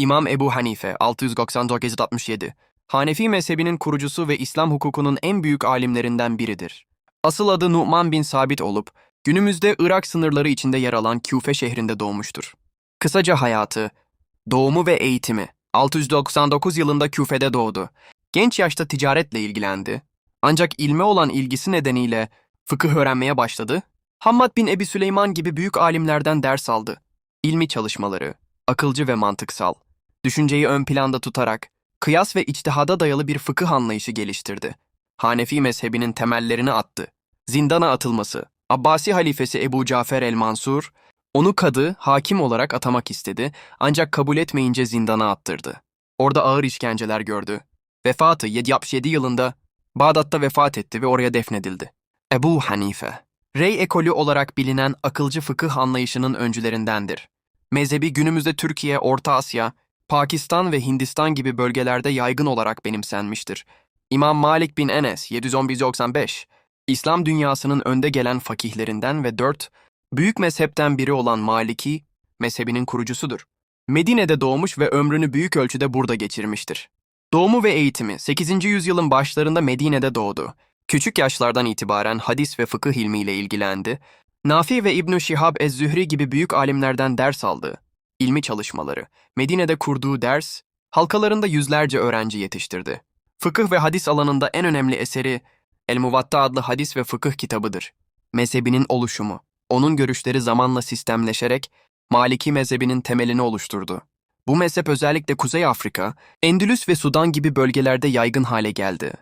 İmam Ebu Hanife 699-67 Hanefi mezhebinin kurucusu ve İslam hukukunun en büyük alimlerinden biridir. Asıl adı Nu'man bin Sabit olup, günümüzde Irak sınırları içinde yer alan Küfe şehrinde doğmuştur. Kısaca hayatı, doğumu ve eğitimi 699 yılında Küfe'de doğdu. Genç yaşta ticaretle ilgilendi. Ancak ilme olan ilgisi nedeniyle fıkıh öğrenmeye başladı. Hammad bin Ebi Süleyman gibi büyük alimlerden ders aldı. İlmi çalışmaları, akılcı ve mantıksal, düşünceyi ön planda tutarak, kıyas ve içtihada dayalı bir fıkıh anlayışı geliştirdi. Hanefi mezhebinin temellerini attı. Zindana atılması, Abbasi halifesi Ebu Cafer el-Mansur, onu kadı, hakim olarak atamak istedi ancak kabul etmeyince zindana attırdı. Orada ağır işkenceler gördü. Vefatı 767 yılında Bağdat'ta vefat etti ve oraya defnedildi. Ebu Hanife, Rey ekolü olarak bilinen akılcı fıkıh anlayışının öncülerindendir. Mezhebi günümüzde Türkiye, Orta Asya, Pakistan ve Hindistan gibi bölgelerde yaygın olarak benimsenmiştir. İmam Malik bin Enes 711-95, İslam dünyasının önde gelen fakihlerinden ve dört büyük mezhepten biri olan Maliki, mezhebinin kurucusudur. Medine'de doğmuş ve ömrünü büyük ölçüde burada geçirmiştir. Doğumu ve eğitimi 8. yüzyılın başlarında Medine'de doğdu. Küçük yaşlardan itibaren hadis ve fıkıh ilmiyle ilgilendi. Nafi ve İbn Şihab ez-Zühri gibi büyük alimlerden ders aldı. İlmi çalışmaları, Medine'de kurduğu ders, halkalarında yüzlerce öğrenci yetiştirdi. Fıkıh ve hadis alanında en önemli eseri El-Muvatta adlı hadis ve fıkıh kitabıdır. Mezhebinin oluşumu, onun görüşleri zamanla sistemleşerek Maliki mezhebinin temelini oluşturdu. Bu mezhep özellikle Kuzey Afrika, Endülüs ve Sudan gibi bölgelerde yaygın hale geldi.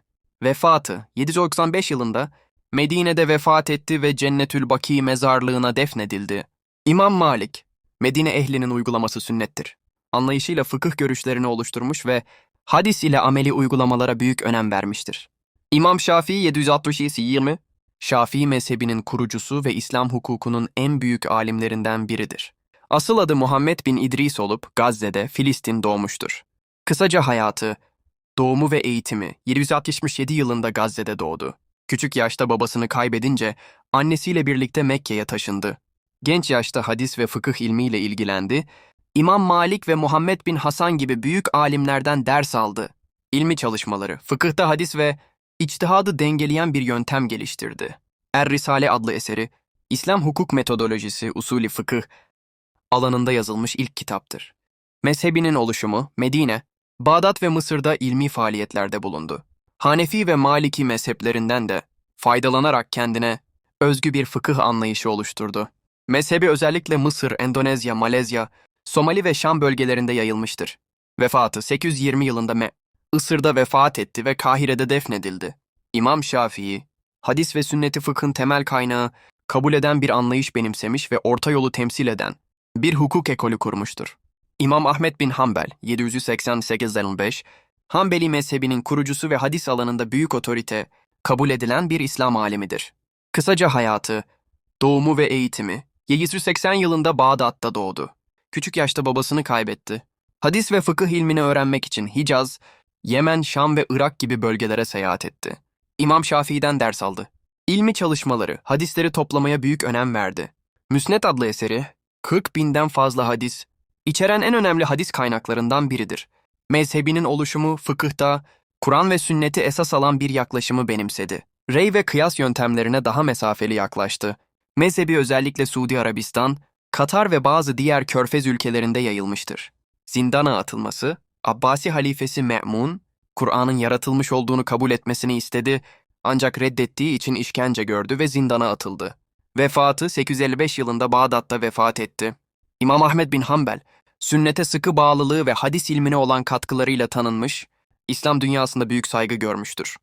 Vefatı 795 yılında Medine'de vefat etti ve Cennetül Baki mezarlığına defnedildi. İmam Malik, Medine ehlinin uygulaması sünnettir. Anlayışıyla fıkıh görüşlerini oluşturmuş ve hadis ile ameli uygulamalara büyük önem vermiştir. İmam Şafii 767-20, Şafii mezhebinin kurucusu ve İslam hukukunun en büyük alimlerinden biridir. Asıl adı Muhammed bin İdris olup Gazze'de, Filistin doğmuştur. Kısaca hayatı, doğumu ve eğitimi 767 yılında Gazze'de doğdu. Küçük yaşta babasını kaybedince annesiyle birlikte Mekke'ye taşındı. Genç yaşta hadis ve fıkıh ilmiyle ilgilendi. İmam Malik ve Muhammed bin Hasan gibi büyük alimlerden ders aldı. İlmi çalışmaları, fıkıhta hadis ve içtihadı dengeleyen bir yöntem geliştirdi. Er-Risale adlı eseri, İslam hukuk metodolojisi, usulü fıkıh alanında yazılmış ilk kitaptır. Mezhebinin oluşumu, Medine, Bağdat ve Mısır'da ilmi faaliyetlerde bulundu. Hanefi ve Maliki mezheplerinden de faydalanarak kendine özgü bir fıkıh anlayışı oluşturdu. Mezhebi özellikle Mısır, Endonezya, Malezya, Somali ve Şam bölgelerinde yayılmıştır. Vefatı 820 yılında Me Isır'da vefat etti ve Kahire'de defnedildi. İmam Şafii, hadis ve sünneti fıkhın temel kaynağı, kabul eden bir anlayış benimsemiş ve orta yolu temsil eden bir hukuk ekolü kurmuştur. İmam Ahmet bin Hanbel 788-5, Hanbeli mezhebinin kurucusu ve hadis alanında büyük otorite, kabul edilen bir İslam alemidir. Kısaca hayatı, doğumu ve eğitimi 780 yılında Bağdat'ta doğdu. Küçük yaşta babasını kaybetti. Hadis ve fıkıh ilmini öğrenmek için Hicaz, Yemen, Şam ve Irak gibi bölgelere seyahat etti. İmam Şafii'den ders aldı. İlmi çalışmaları, hadisleri toplamaya büyük önem verdi. Müsned adlı eseri, 40 binden fazla hadis, içeren en önemli hadis kaynaklarından biridir. Mezhebinin oluşumu fıkıhta, Kur'an ve sünneti esas alan bir yaklaşımı benimsedi. Rey ve kıyas yöntemlerine daha mesafeli yaklaştı. Mezhebi özellikle Suudi Arabistan, Katar ve bazı diğer körfez ülkelerinde yayılmıştır. Zindana atılması, Abbasi halifesi Me'mun, Kur'an'ın yaratılmış olduğunu kabul etmesini istedi ancak reddettiği için işkence gördü ve zindana atıldı. Vefatı 855 yılında Bağdat'ta vefat etti. İmam Ahmed bin Hanbel, sünnete sıkı bağlılığı ve hadis ilmine olan katkılarıyla tanınmış, İslam dünyasında büyük saygı görmüştür.